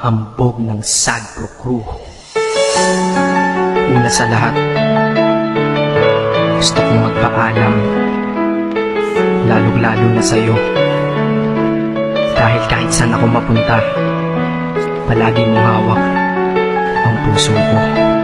hambog ng Sagro Crew. Una sa lahat, gusto kong magpaalam, lalong-lalo na sa'yo. Dahil kahit saan ako mapunta, palagi mong hawak ang puso ko.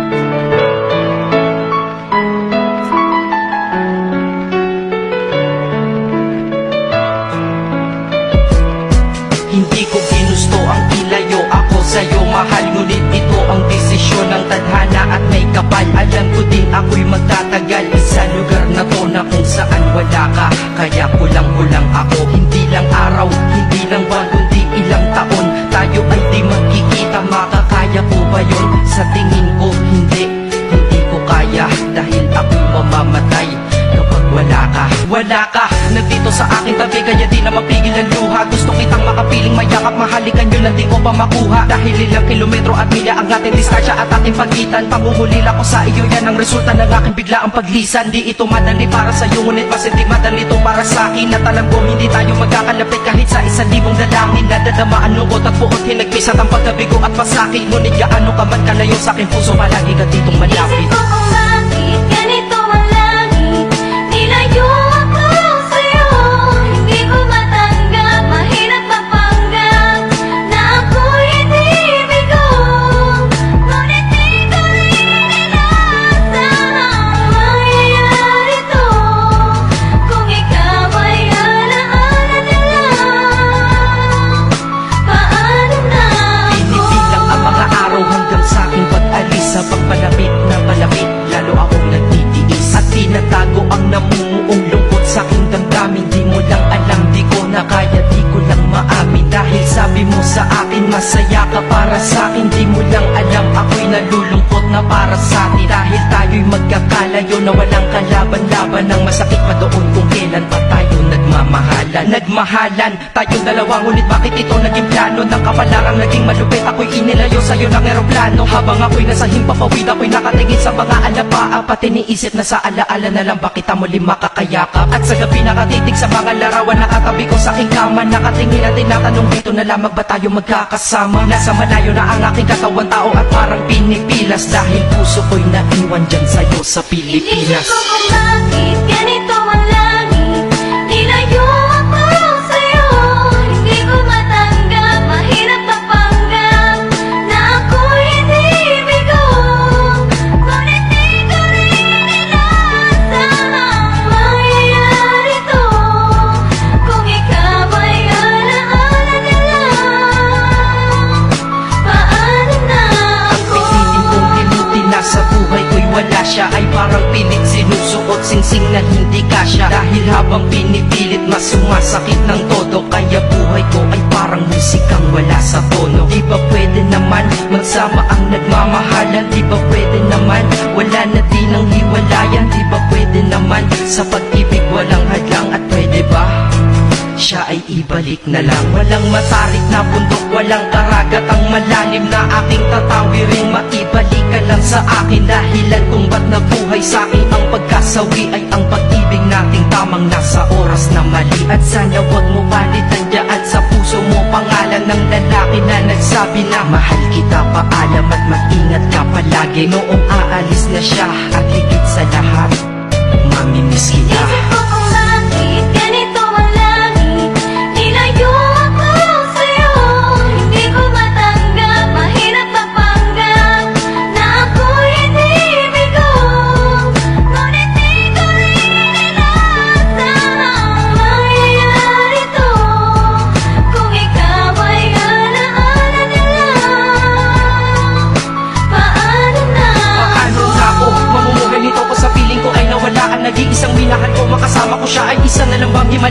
Wala ka. Nandito sa aking tabi kaya di na mapigil ang luha. Gusto kitang makapiling mayakap Mahalikan yun lang di ko pa makuha? Dahil ilang kilometro at milya ang ating distansya at ating pagitan. Pangungulila ko sa iyo yan ang resulta ng aking biglaang paglisan. Di ito madali para sa iyo ngunit mas hindi madali ito para sa akin. At alam ko hindi tayo magkakalapit kahit sa isang libong dalangin. Nadadamaan lungkot at puot hinagpis at ang pagkabigo at pasakit. Ngunit gaano ka man kalayo sa aking puso palagi ka ditong malapit para sa atin Dahil tayo'y magkakalayo na walang kalaban-laban. Ang masakit pa doon kung kailan pa tayo nagmamahalan. Nagmahalan, tayong dalawa ngunit bakit ito naging plano? Ng kapalarang naging malupit ako'y inilayo sa'yo ng eroplano Habang ako'y nasa himpapawid ako'y nakatingin sa mga alapaa Pati niisip na sa alaala na lang bakit muli makakayakap? At sa gabi nakatitig sa mga larawan nakatabi ko sa aking kama. Nakatingin at tinatanong dito na lamang ba tayo magkakasama? Nasa malayo na ang aking katawan tao at parang pinipilas. Dahil puso ko'y naiwan dyan sa'yo sa Inisip Pilipinas ko kung bakit ganito siya Ay parang pilit sinusuot singsing na hindi kasya. Dahil habang pinipilit mas sumasakit ng todo. Kaya buhay ko ay parang musikang wala sa tono. Di ba pwede naman magsama ang nagmamahalan? Di ba pwede naman wala na din ang hiwalayan? Di ba pwede naman sa pag-ibig walang hadlang? At siya ay ibalik na lang. Walang matarik na bundok, walang karagat. Ang malalim na aking tatawirin Maibalik ka lang sa akin. Dahilan kung ba't nabuhay sa akin Ang pagkasawi ay ang pag-ibig nating Tamang nasa oras na mali. At sana wag mo palitan dyan sa puso mo. Pangalan ng lalaki na nagsabi na Mahal kita, paalam at mag-ingat ka palagi. Noong aalis na siya At higit sa lahat Mamimiss kita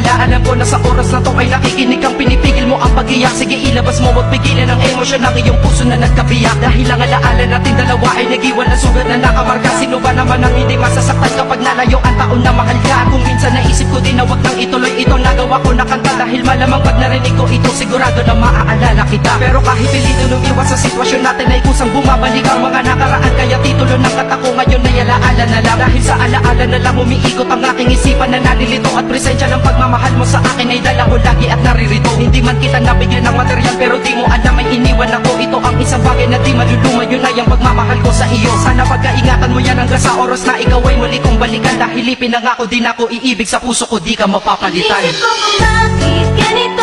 Alam ko na sa oras na to ay nakikinig kang pinipigil mo ang pag-iyak. Sige ilabas mo, wag pigilan ang emosyon ng iyong puso na nagkabiyak. Dahil ang alaala natin dalawa ay nag-iwan ng sugat na nakamarka Sino ba naman ang hindi masasaktan kapag nalayo ang taon na mahal ka? Kung minsan naisip ko din na wag nang ituloy ito Nagawa ko na kanta. Dahil malamang pag narinig ko ito Sigurado na maaalala kita. Pero kahit pilito lumiwas sa sitwasyon natin ay kusang bumabalik ang mga nakaraan. Kaya titulo ng kata ko ngayon ay alaala na lang. Dahil sa alaala na lang umiikot ang aking isipan na nalilito At presensya ng pagmamahal mo sa akin ay dala ko lagi at naririto. Hindi man kita nabigyan ng material pero di mo alam ay iniwan ako. Ito isang bagay na di maluluma Yun ay ang pagmamahal ko sa iyo. Sana pagkaingatan mo yan hanggang sa oras na ikaw ay muli kong balikan. Dahil ipinangako din ako iibig sa puso ko di ka mapapalitan. Isip ko kung bakit ganito